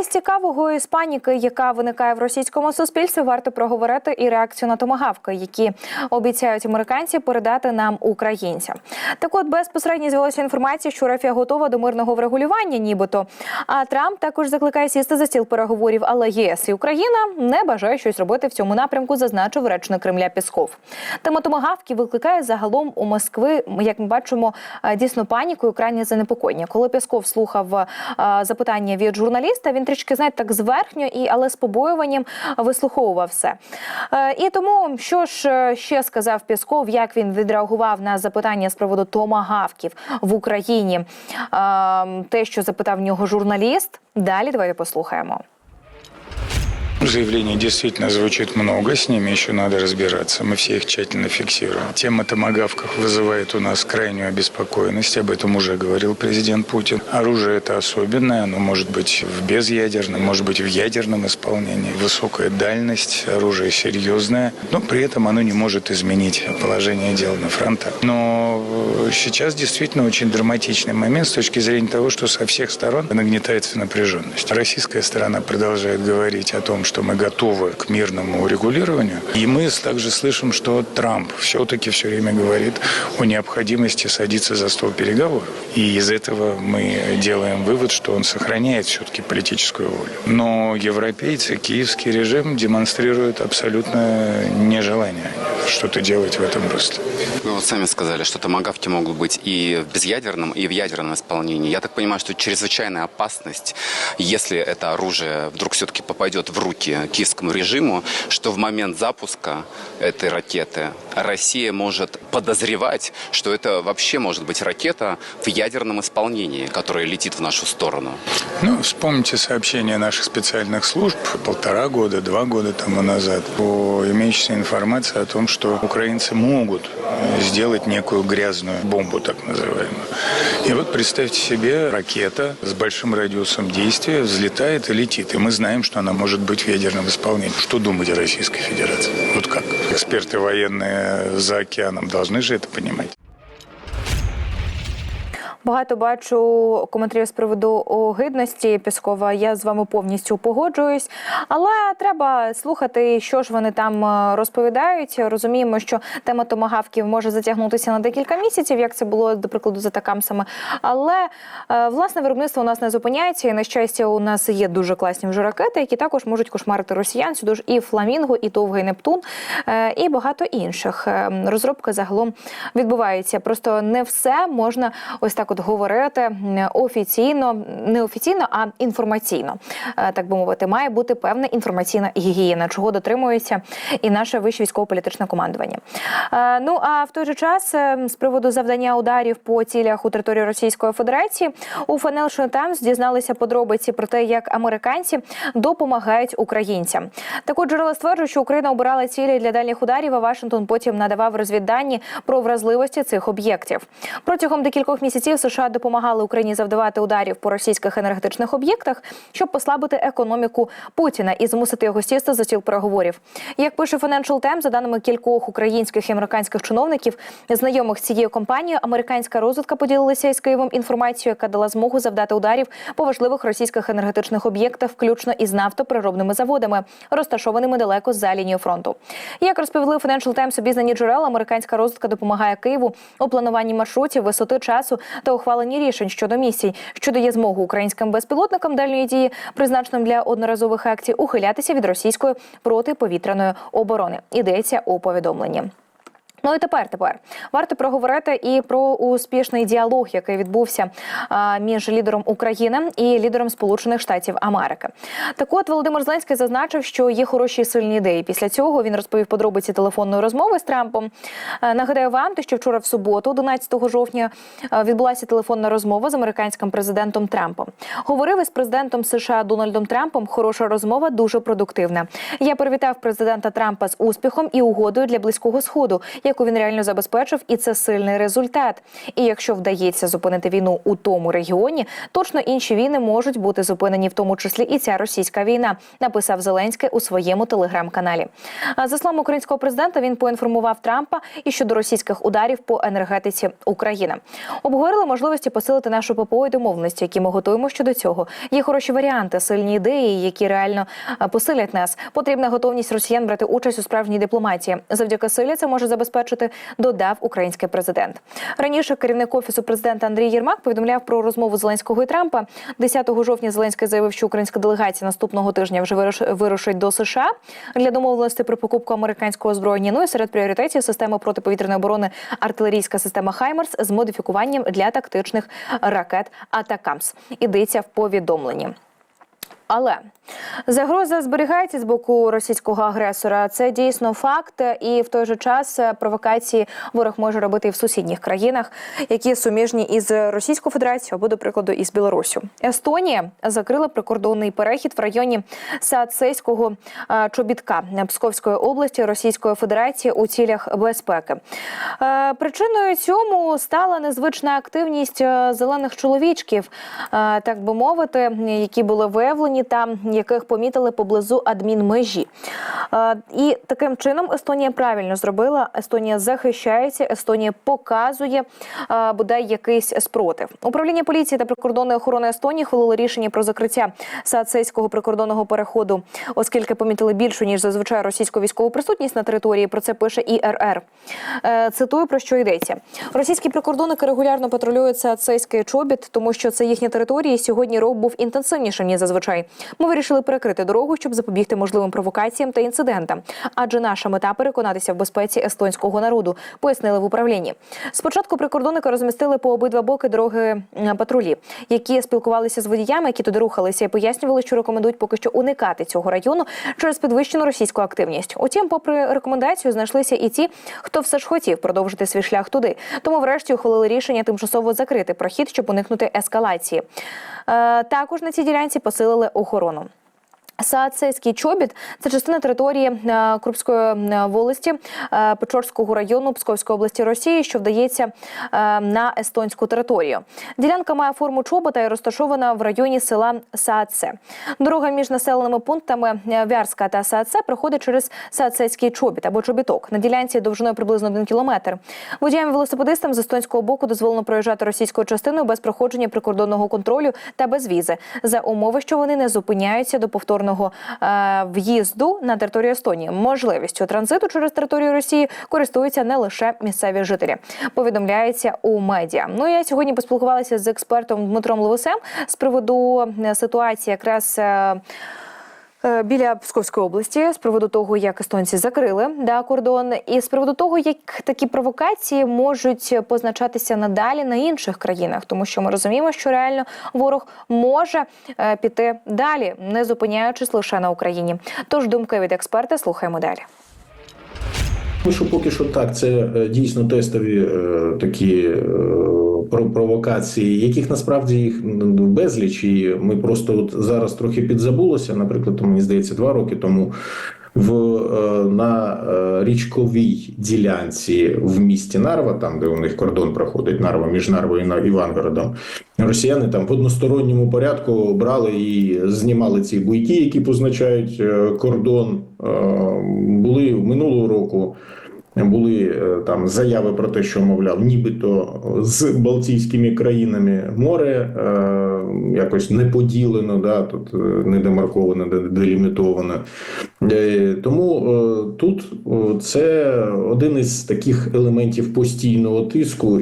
Із цікавого із паніки, яка виникає в російському суспільстві, варто проговорити і реакцію на томагавки, які обіцяють американці передати нам українцям. Так, от безпосередньо з'явилася інформація, що Рафія готова до мирного врегулювання, нібито. А Трамп також закликає сісти за стіл переговорів. Але ЄС і Україна не бажає щось робити в цьому напрямку, зазначив речник Кремля Пісков. Тема томагавки викликає загалом у Москви, як ми бачимо, е, дійсно паніку і крайнє занепокоєння. Коли Пісков слухав е, запитання від журналіста, він трішки знаєте, так зверхньо і але з побоюванням вислуховував все. Е, І тому що ж е, ще сказав Пісков, як він відреагував на запитання з приводу томагавків в Україні, Е, те, що запитав нього журналіст. Далі давайте послухаємо. Заявлений действительно звучит много, с ними еще надо разбираться. Мы все их тщательно фиксируем. Тема томогавков вызывает у нас крайнюю обеспокоенность, об этом уже говорил президент Путин. Оружие это особенное, оно может быть в безъядерном, может быть в ядерном исполнении. Высокая дальность, оружие серьезное, но при этом оно не может изменить положение дел на фронтах. Но э, сейчас действительно очень драматичный момент с точки зрения того, что со всех сторон нагнетается напряженность. Российская сторона продолжает говорить о том, что мы готовы к мирному урегулированию. И мы также слышим, что Трамп все-таки все время говорит о необходимости садиться за стол переговоров. И из этого мы делаем вывод, что он сохраняет все-таки политическую волю. Но европейцы, киевский режим демонстрирует абсолютно нежелание что-то делать в этом русле. Вы вот сами сказали, что томагавки могут быть и в безъядерном, и в ядерном исполнении. Я так понимаю, что чрезвычайная опасность, если это оружие вдруг все-таки попадет в руки киевскому режиму, что в момент запуска этой ракеты Россия может подозревать, что это вообще может быть ракета в ядерном исполнении, которая летит в нашу сторону. Ну, вспомните сообщения наших специальных служб полтора года, два года тому назад по имеющейся информации о том, что украинцы могут сделать некую грязную бомбу, так называемую. И вот представьте себе, ракета с большим радиусом действия взлетает и летит. И мы знаем, что она может быть в ядерном исполнении. Что думать о Российской Федерации? Вот как? Эксперты военные за океаном должны же это понимать. Багато бачу коментарів з приводу огидності Піскова. Я з вами повністю погоджуюсь, але треба слухати, що ж вони там е, розповідають. Розуміємо, що тема томагавків може затягнутися на декілька місяців, як це було до прикладу з атакамсами. Але е, власне виробництво у нас не зупиняється. І на щастя, у нас є дуже класні вже ракети, які також можуть кошмарити росіян. Сюди ж і фламінго, і довгий Нептун, е, і багато інших. Розробка загалом відбувається. Просто не все можна ось так от говорити офіційно, не офіційно, а інформаційно. Е, Так би мовити, має бути певна інформаційна гігієна, чого дотримується і наше вище військово-політичне командування. Е, Ну а в той же час е, з приводу завдання ударів по цілях у території Російської Федерації у Financial Times дізналися подробиці про те, як американці допомагають українцям. Так от джерела стверджують, що Україна обирала цілі для дальніх ударів. А Вашингтон потім надавав розвіддані про вразливості цих об'єктів. Протягом декількох місяців США допомагали Україні завдавати ударів по російських енергетичних об'єктах, щоб послабити економіку Путіна і змусити його сісти за стіл переговорів. Як пише Financial Times, за даними кількох українських і американських чиновників, знайомих з цією компанією, американська розвідка поділилася із Києвом інформацією, яка дала змогу завдати ударів по важливих російських енергетичних об'єктах, включно із нафтопереробними заводами, розташованими далеко за лінією фронту. Як розповіли Financial Times обізнані джерела, американська розвідка допомагає Києву у плануванні маршрутів, висоти часу та ухваленні рішень щодо місій, що дає змогу українським безпілотникам дальньої дії, призначеним для одноразових акцій, ухилятися від російської протиповітряної оборони. Йдеться у повідомленні. Ну і тепер тепер варто проговорити і про успішний діалог, який відбувся між лідером України і лідером Сполучених Штатів Америки. Так от Володимир Зеленський зазначив, що є хороші і сильні ідеї. Після цього він розповів подробиці телефонної розмови з Трампом. Е, Нагадаю вам, що вчора в суботу, 11 жовтня, е, відбулася телефонна розмова з американським президентом Трампом. Говорив із президентом США Дональдом Трампом. Хороша розмова, дуже продуктивна. Я привітав президента Трампа з успіхом і угодою для близького сходу, яку він реально забезпечив, і це сильний результат. І якщо вдається зупинити війну у тому регіоні, точно інші війни можуть бути зупинені, в тому числі і ця російська війна, написав Зеленський у своєму телеграм-каналі. За словами українського президента, він поінформував Трампа і щодо російських ударів по енергетиці України. Обговорили можливості посилити нашу ППО і домовленості, які ми готуємо щодо цього. Є хороші варіанти, сильні ідеї, які реально посилять нас. Потрібна готовність росіян брати участь у справжній дипломатії. Завдяки силі це може забезпечити, додав український президент. Раніше керівник офісу президента Андрій Єрмак повідомляв про розмову Зеленського і Трампа. 10 жовтня Зеленський заявив, що українська делегація наступного тижня вже вируш- вирушить до США для домовленості про покупку американського озброєння. Ну і серед пріоритетів системи протиповітряної оборони артилерійська система Хаймерс з модифікуванням для тактичних ракет Атакамс. Ідеться в повідомленні. Але загроза зберігається з боку російського агресора. Це дійсно факт, і в той же час е, провокації ворог може робити і в сусідніх країнах, які суміжні із Російською Федерацією або, до прикладу, із Білоруссю. Естонія закрила прикордонний перехід в районі Саацейського е, чобітка Псковської області Російської Федерації у цілях безпеки. Е, Причиною цьому стала незвична активність зелених чоловічків, так би мовити, які були виявлені та яких помітили поблизу адмінмежі. Е, І таким чином Естонія правильно зробила. Естонія захищається, Естонія показує е, бодай якийсь спротив. Управління поліції та прикордонної охорони Естонії хвалило рішення про закриття Саацейського прикордонного переходу, оскільки помітили більшу ніж зазвичай російську військову присутність на території. Про це пише ІРР. Е, Цитую про що йдеться. Російські прикордонники регулярно патрулюють Саацейський чобіт, тому що це їхня територія. і Сьогодні рух був інтенсивнішим ніж зазвичай. Ми вирішили перекрити дорогу, щоб запобігти можливим провокаціям та інцидентам. Адже наша мета переконатися в безпеці естонського народу, пояснили в управлінні. Спочатку прикордонники розмістили по обидва боки дороги патрулі, які спілкувалися з водіями, які туди рухалися, і пояснювали, що рекомендують поки що уникати цього району через підвищену російську активність. Утім, попри рекомендацію, знайшлися і ті, хто все ж хотів продовжити свій шлях туди. Тому, врешті, ухвалили рішення тимчасово закрити прохід, щоб уникнути ескалації. Е, також на цій ділянці посилили охорону. Саацейський чобіт це частина території е, Крупської е, волості е, Печорського району Псковської області Росії, що вдається на естонську територію. Ділянка має форму чобота і розташована в районі села Сааце. Дорога між населеними пунктами Вярська та Сааце проходить через Саацейський чобіт або чобіток на ділянці довжиною приблизно 1 кілометр. Водіям велосипедистам з естонського боку дозволено проїжджати російською частиною без проходження прикордонного контролю та без візи за умови, що вони не зупиняються до повторного е, в'їзду на територію Естонії. Можливістю транзиту через територію Росії користуються не лише місцеві жителі. Повідомляється у медіа. Ну я сьогодні поспілкувалася з експертом Дмитром Левусем з приводу е, ситуації якраз. Е, Біля Псковської області з приводу того, як естонці закрили да, кордон, і з приводу того, як такі провокації можуть позначатися надалі на інших країнах, тому що ми розуміємо, що реально ворог може е, піти далі, не зупиняючись лише на Україні. Тож думки від експерта слухаємо далі. Що поки що так, це е, дійсно тестові е, такі е, про- провокації, яких насправді їх безліч, і ми просто от зараз трохи підзабулося. Наприклад, мені здається, два роки тому в е, на е, річковій ділянці в місті Нарва, там де у них кордон проходить Нарва між Нарвою На- Івангородом. Росіяни там в односторонньому порядку брали і знімали ці буйки, які позначають е, кордон. Були минулого року. Були е, там заяви про те, що мовляв, нібито з Балтійськими країнами море е, якось не поділено, да, тут е, не демарковано, де- делімітовано. Е, тому е, тут е, це один із таких елементів постійного тиску.